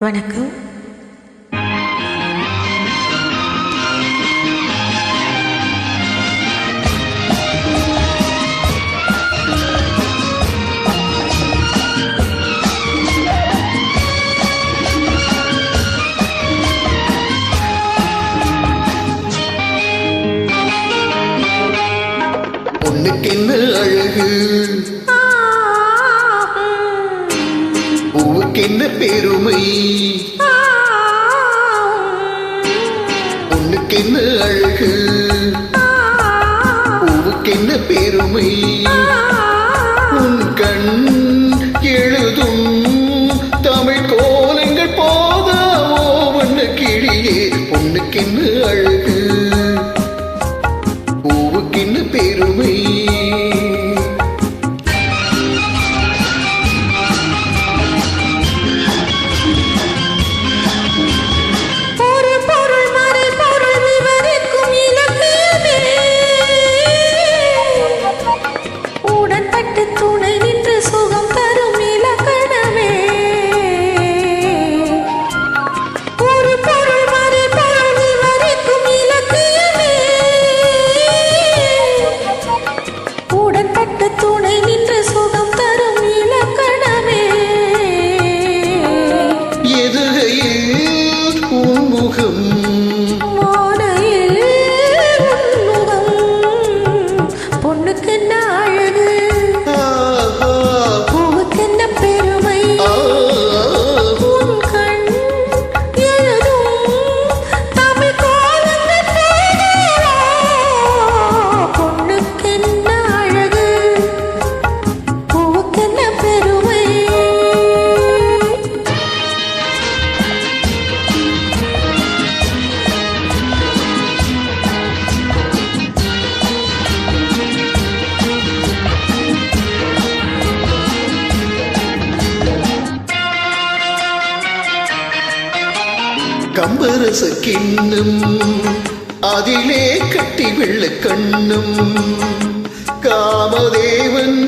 வணக்கம். என்ன பெருமை? பொண்ணுக்கு என்ன அழகு? பூவுக்கு என்ன பெருமை? உன் கண் எழுதும் தமிழ் கோலங்கள் போதாமோ? ஒன்று கிளியே பொண்ணுக்கு என்ன அழகு? பூவுக்கு என்ன பெருமை கம்பரசு கிண்ணும். அதிலே கட்டி வெள்ளக்கண்ணும் காமதேவன்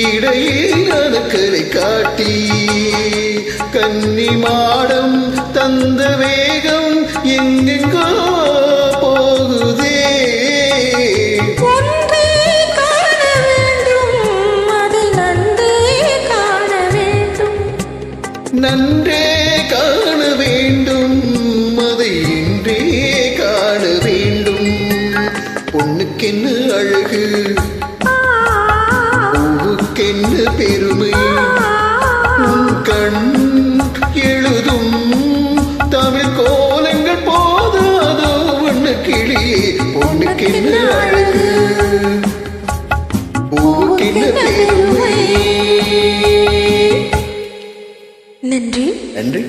இடையில் அணுக்களை காட்டி கன்னி மாடம் தந்த வேகம் எங்கெங்கோ போகுதே. நன்றே காண வேண்டும். அதை இன்றே காண வேண்டும். நன்றி